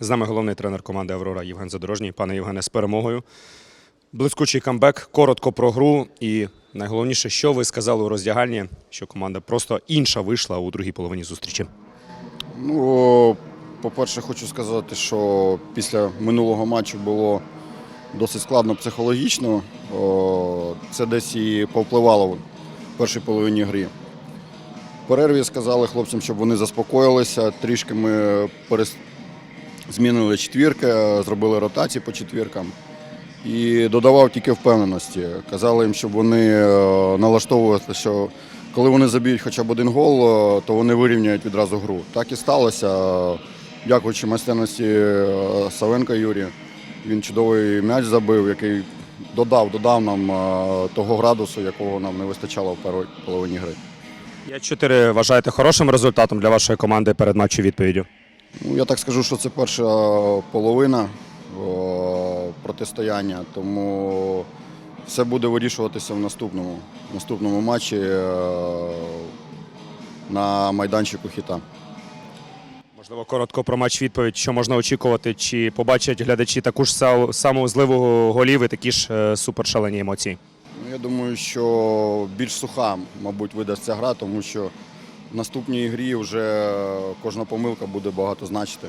З нами головний тренер команди Аврора Євген Задорожній. Пане Євгене, з перемогою. Блискучий камбек, коротко про гру. І найголовніше, що ви сказали у роздягальні, що команда просто інша вийшла у другій половині зустрічі. Ну, по-перше, хочу сказати, що після минулого матчу було досить складно психологічно. Це десь і повпливало в першій половині гри. В перерві сказали хлопцям, щоб вони заспокоїлися. Трішки ми перес... змінили четвірки, зробили ротації по четвіркам. І додавав тільки впевненості. Казали їм, щоб вони е, налаштовувалися, що коли вони заб'ють хоча б один гол, е, то вони вирівняють відразу гру. Так і сталося. Дякуючи майстерності е, Савенка Юрія. Він чудовий м'яч забив, який додав, додав нам е, того градусу, якого нам не вистачало в першій половині гри. 5-4 вважаєте хорошим результатом для вашої команди перед матчем відповіддю? Ну, я так скажу, що це перша половина протистояння, тому все буде вирішуватися в наступному, в наступному матчі е, на майданчику хіта. Можливо, коротко про матч відповідь, що можна очікувати, чи побачать глядачі таку ж са- саму зливу голів і такі ж е, супершалені емоції. Ну, я думаю, що більш суха, мабуть, видасться гра, тому що в наступній грі вже кожна помилка буде багато значити.